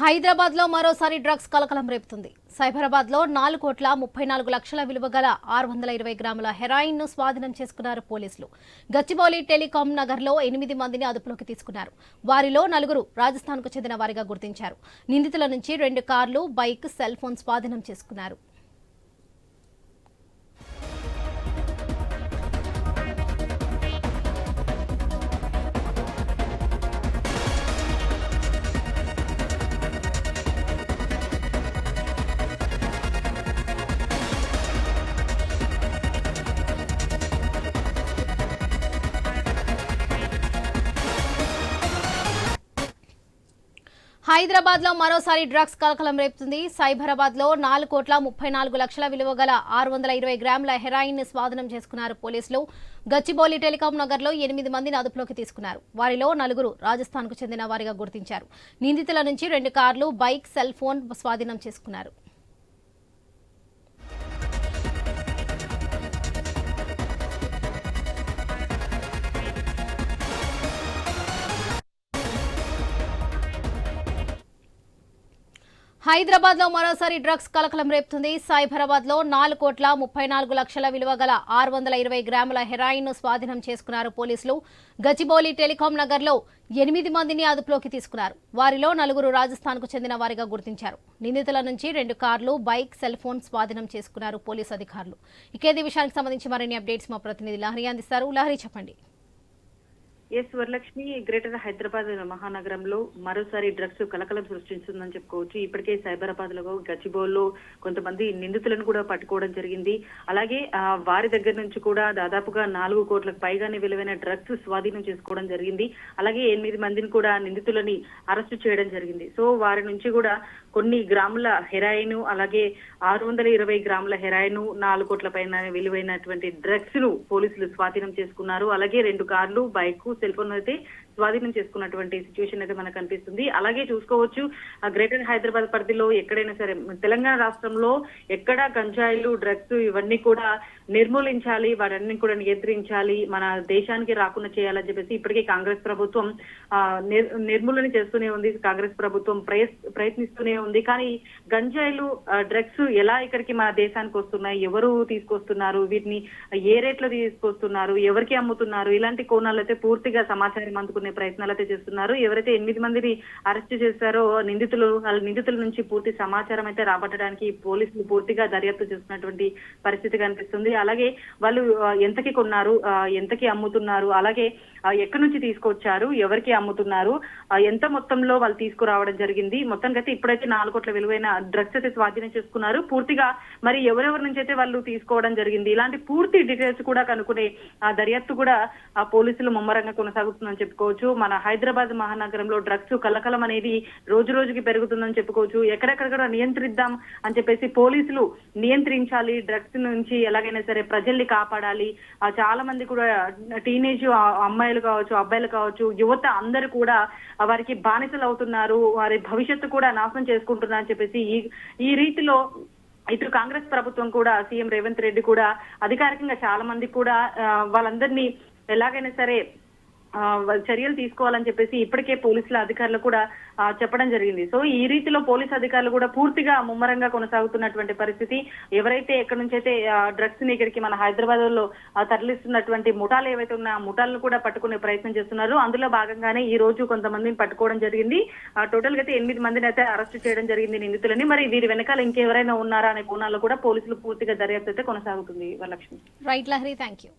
హైదరాబాద్లో మరోసారి డ్రగ్స్ కలకలం రేపుతుంది. సైబరాబాద్లో నాలుగు కోట్ల ముప్పై నాలుగు లక్షల విలువ గల ఆరు వందల ఇరవై గ్రాముల హెరాయిన్ను స్వాధీనం చేసుకున్నారు పోలీసులు. గచ్చిబౌలి టెలికాం నగర్లో ఎనిమిది మందిని అదుపులోకి తీసుకున్నారు. వారిలో నలుగురు రాజస్థాన్కు చెందిన వారిగా గుర్తించారు. నిందితుల నుంచి రెండు కార్లు బైక్ సెల్ ఫోన్ స్వాధీనం చేసుకున్నారు. హైదరాబాద్లో మరోసారి డ్రగ్స్ కలకలం రేపుతుంది. సైబరాబాద్లో నాలుగు కోట్ల ముప్పై నాలుగు లక్షల విలువ గల ఆరు వందల ఇరవై గ్రాముల హెరాయిన్ని స్వాధీనం చేసుకున్నారు పోలీసులు. గచ్చిబౌలి టెలికాం నగర్లో ఎనిమిది మందిని అదుపులోకి తీసుకున్నారు. వారిలో నలుగురు రాజస్థాన్కు చెందిన వారిగా గుర్తించారు. నిందితుల నుంచి రెండు కార్లు బైక్ సెల్ ఫోన్ స్వాధీనం చేసుకున్నారు. హైదరాబాద్లో మరోసారి డ్రగ్స్ కలకలం రేపుతుంది. సైబరాబాద్లో నాలుగు కోట్ల ముప్పై నాలుగు లక్షల విలువ గల ఆరు వందల ఇరవై గ్రాముల హెరాయిన్ను స్వాధీనం చేసుకున్నారు పోలీసులు. గజిబౌలి టెలికాం నగర్లో ఎనిమిది మందిని అదుపులోకి తీసుకున్నారు. వారిలో నలుగురు రాజస్థాన్కు చెందిన వారిగా గుర్తించారు. నిందితుల నుంచి రెండు కార్లు బైక్ సెల్ ఫోన్ స్వాధీనం చేసుకున్నారు పోలీసు అధికారులు. ఇకేది విషయానికి సంబంధించి మరిన్ని అప్డేట్స్ మా ప్రతినిధి లహరి అందిస్తారు. లహరి చెప్పండి. ఎస్ వరలక్ష్మి గ్రేటర్ హైదరాబాద్ మహానగరంలో మరోసారి డ్రగ్స్ కలకలం సృష్టించిందని చెప్పుకోవచ్చు. ఇప్పటికే సైబరాబాద్లో గచ్చిబౌల్లో కొంతమంది నిందితులను కూడా పట్టుకోవడం జరిగింది. అలాగే ఆ, వారి దగ్గర నుంచి కూడా దాదాపుగా నాలుగు కోట్లకు పైగానే విలువైన డ్రగ్స్ స్వాధీనం చేసుకోవడం జరిగింది. అలాగే ఎనిమిది మందిని కూడా నిందితులని అరెస్టు చేయడం జరిగింది. సో వారి నుంచి కూడా కొన్ని గ్రాముల హెరాయిన్ అలాగే ఆరు వందల ఇరవై గ్రాముల హెరాయిన్ నాలుగు కోట్ల పైన విలువైనటువంటి డ్రగ్స్ను పోలీసులు స్వాధీనం చేసుకున్నారు. అలాగే రెండు కార్లు బైక్ సెల్ ఫోన్ అయితే స్వాధీనం చేసుకున్నటువంటి సిచ్యువేషన్ అయితే మనకు కనిపిస్తుంది అలాగే చూసుకోవచ్చు గ్రేటర్ హైదరాబాద్ పరిధిలో ఎక్కడైనా సరే తెలంగాణ రాష్ట్రంలో ఎక్కడ గంజాయిలు డ్రగ్స్ ఇవన్నీ కూడా నిర్మూలించాలి వాటన్ని కూడా నియంత్రించాలి మన దేశానికి రాకుండా చేయాలని చెప్పేసి ఇప్పటికే కాంగ్రెస్ ప్రభుత్వం నిర్మూలన చేస్తూనే ఉంది. కాంగ్రెస్ ప్రభుత్వం ప్రయత్నిస్తూనే ఉంది. కానీ గంజాయిలు డ్రగ్స్ ఎలా ఇక్కడికి మన దేశానికి వస్తున్నాయి? ఎవరు తీసుకొస్తున్నారు? వీటిని ఏ రేట్లో తీసుకొస్తున్నారు? ఎవరికి అమ్ముతున్నారు? ఇలాంటి కోణాలు అయితే పూర్తిగా సమాచారం అందుకునే ప్రయత్నాలు అయితే చేస్తున్నారు. ఎవరైతే ఎనిమిది మందిని అరెస్ట్ చేశారో నిందితులు వాళ్ళ నిందితుల నుంచి పూర్తి సమాచారం అయితే రాబట్టడానికి పోలీసులు పూర్తిగా దర్యాప్తు చేస్తున్నటువంటి పరిస్థితి కనిపిస్తుంది. అలాగే వాళ్ళు ఎంతకి కొన్నారు ఎంతకి అమ్ముతున్నారు అలాగే ఎక్కడి నుంచి తీసుకొచ్చారు ఎవరికి అమ్ముతున్నారు ఎంత మొత్తంలో వాళ్ళు తీసుకురావడం జరిగింది. మొత్తానికి అయితే ఇప్పుడైతే నాలుగు కోట్ల విలువైన డ్రగ్స్ అయితే స్వాధీనం చేసుకున్నారు. పూర్తిగా మరి ఎవరెవరి నుంచి అయితే వాళ్ళు తీసుకోవడం జరిగింది ఇలాంటి పూర్తి డీటెయిల్స్ కూడా కనుక్కునే ఆ దర్యాప్తు కూడా ఆ పోలీసులు ముమ్మరంగా కొనసాగుతుందని చెప్పుకోవచ్చు. మన హైదరాబాద్ మహానగరంలో డ్రగ్స్ కలకలం అనేది రోజు రోజుకి పెరుగుతుందని చెప్పుకోవచ్చు. ఎక్కడెక్కడ కూడా నియంత్రిద్దాం అని చెప్పేసి పోలీసులు నియంత్రించాలి. డ్రగ్స్ నుంచి ఎలాగైనా సరే ప్రజల్ని కాపాడాలి. చాలా మంది కూడా టీనేజ్ అమ్మాయిలు కావచ్చు అబ్బాయిలు కావచ్చు యువత అందరూ కూడా వారికి బానిసలు అవుతున్నారు. వారి భవిష్యత్తు కూడా నాశనం చేసుకుంటున్నారు అని చెప్పేసి ఈ ఈ రీతిలో ఇటు కాంగ్రెస్ ప్రభుత్వం కూడా సీఎం రేవంత్ రెడ్డి కూడా అధికారికంగా చాలా మంది కూడా వాళ్ళందరినీ ఎలాగైనా సరే చర్యలు తీసుకోవాలని చెప్పేసి ఇప్పటికే పోలీసుల అధికారులు కూడా చెప్పడం జరిగింది. సో ఈ రీతిలో పోలీసు అధికారులు కూడా పూర్తిగా ముమ్మరంగా కొనసాగుతున్నటువంటి పరిస్థితి. ఎవరైతే ఎక్కడి నుంచి అయితే డ్రగ్స్ని ఇక్కడికి మన హైదరాబాద్లో తరలిస్తున్నటువంటి ముఠాలు ఏవైతే ఉన్నాయో ఆ ముఠాలను కూడా పట్టుకునే ప్రయత్నం చేస్తున్నారు. అందులో భాగంగానే ఈ రోజు కొంతమందిని పట్టుకోవడం జరిగింది. టోటల్గా అయితే ఎనిమిది మందిని అయితే అరెస్ట్ చేయడం జరిగింది నిందితులని. మరి వీరి వెనకాల ఇంకెవరైనా ఉన్నారా అనే కోణాల్లో కూడా పోలీసులు పూర్తిగా దర్యాప్తు అయితే కొనసాగుతుంది Varalakshmi. Right Lahari thank you